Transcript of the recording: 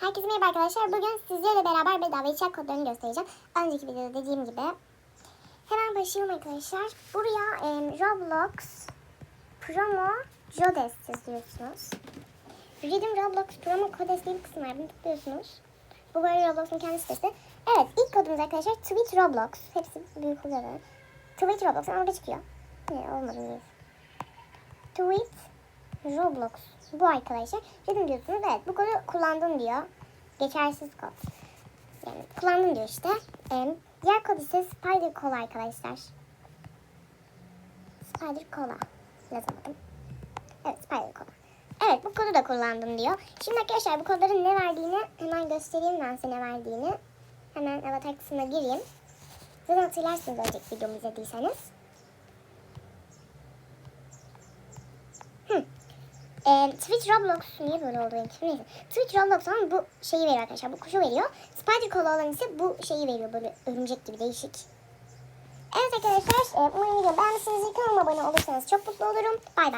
Herkese merhaba arkadaşlar. Bugün sizlerle beraber bedava içerik kodlarını göstereceğim. Önceki videoda dediğim gibi. Hemen başlayalım arkadaşlar. Buraya e, Roblox Promo Jodes yazıyorsunuz. Redeem Roblox Promo Codes diye bir kısım var. Bunu tıklıyorsunuz. Bu böyle Roblox'un kendi sitesi. Evet ilk kodumuz arkadaşlar Tweet Roblox. Hepsi büyük olarak. Tweet Roblox. Orada çıkıyor. Ne olmadı neyse. Tweet Roblox. Bu arkadaşlar. Dedim diyorsunuz evet bu kodu kullandım diyor. Geçersiz kod. Yani kullandım diyor işte. Ee, diğer kod ise Spider Cola arkadaşlar. Spider Cola. Yazamadım. Evet Spider Cola. Evet bu kodu da kullandım diyor. Şimdi arkadaşlar bu kodların ne verdiğini hemen göstereyim ben size ne verdiğini. Hemen avatar kısmına gireyim. Zaten hatırlarsınız önceki videomu izlediyseniz. Ee, Twitch Roblox niye böyle oldu benimki? Neyse. Twitch Roblox olan bu şeyi veriyor arkadaşlar. Bu kuşu veriyor. Spider Cola olan ise bu şeyi veriyor. Böyle örümcek gibi değişik. Evet arkadaşlar. E, umarım video beğenmişsinizdir. Kanalıma abone olursanız çok mutlu olurum. Bay bay.